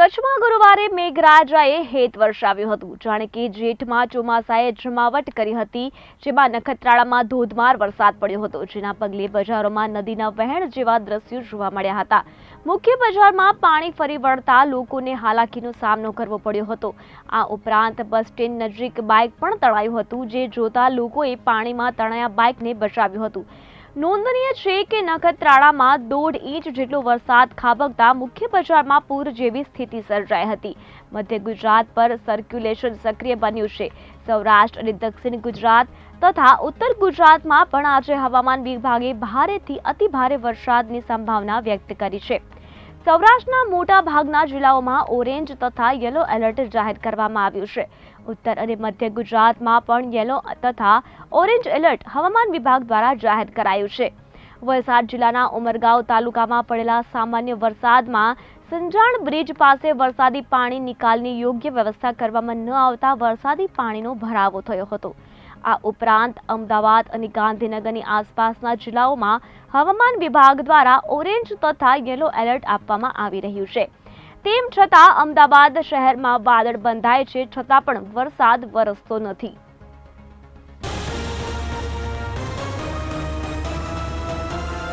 કચ્છમાં ગુરુવારે મેઘરાજાએ હેત વર્ષાવ્યું હતું. જાણે કે જેઠમાં ચોમાસાએ જમાવટ કરી હતી, જેમાં નખત્રાળામાં ધોધમાર વરસાદ પડ્યો હતો, જેના પગલે બજારોમાં નદીના વહેણ જેવા દ્રશ્યો જોવા મળ્યા હતા. મુખ્ય બજારમાં પાણી ફરી વળતા લોકોને હાલાકીનો સામનો કરવો પડ્યો હતો. આ ઉપરાંત બસ સ્ટેન્ડ નજીક બાઇક પણ તણાયું હતું, જે જોતા લોકોએ પાણીમાં તણાયા બાઇકને બચાવ્યું હતું. નોંધનીય છે કે નખત્રાળામાં દોઢ ઇંચ જેટલો વરસાદ ખાબકતા મુખ્ય બજારમાં પૂર જેવી સ્થિતિ સર્જાઈ હતી. મધ્ય ગુજરાત પર સર્ક્યુલેશન સક્રિય બન્યું છે. સૌરાષ્ટ્ર અને દક્ષિણ ગુજરાત તથા ઉત્તર ગુજરાતમાં પણ આજે હવામાન વિભાગે ભારેથી અતિભારે વરસાદની સંભાવના વ્યક્ત કરી છે. સૌરાષ્ટ્રના મોટા ભાગના જિલ્લાઓમાં ઓરેન્જ તથા યલો એલર્ટ જાહેર કરવામાં આવ્યું છે. ઉત્તર અને મધ્ય ગુજરાતમાં પણ યલો તથા ઓરેન્જ એલર્ટ હવામાન વિભાગ દ્વારા જાહેર કરાયું છે. વલસાડ જિલ્લાના ઉમરગાંવ તાલુકામાં પડેલા સામાન્ય વરસાદમાં સંજાણ બ્રિજ પાસે વરસાદી પાણી નિકાલની યોગ્ય વ્યવસ્થા કરવામાં ન આવતા વરસાદી પાણીનો ભરાવો થયો હતો. આ ઉપરાંત અમદાવાદ અને ગાંધીનગરની આસપાસના જિલ્લાઓમાં હવામાન વિભાગ દ્વારા ઓરેન્જ તથા યલો એલર્ટ આપવામાં આવી રહ્યું છે. તેમ છતાં, અમદાવાદ શહેરમાં વાદળ બંધાય છે છતાં પણ વરસાદ વરસતો નથી.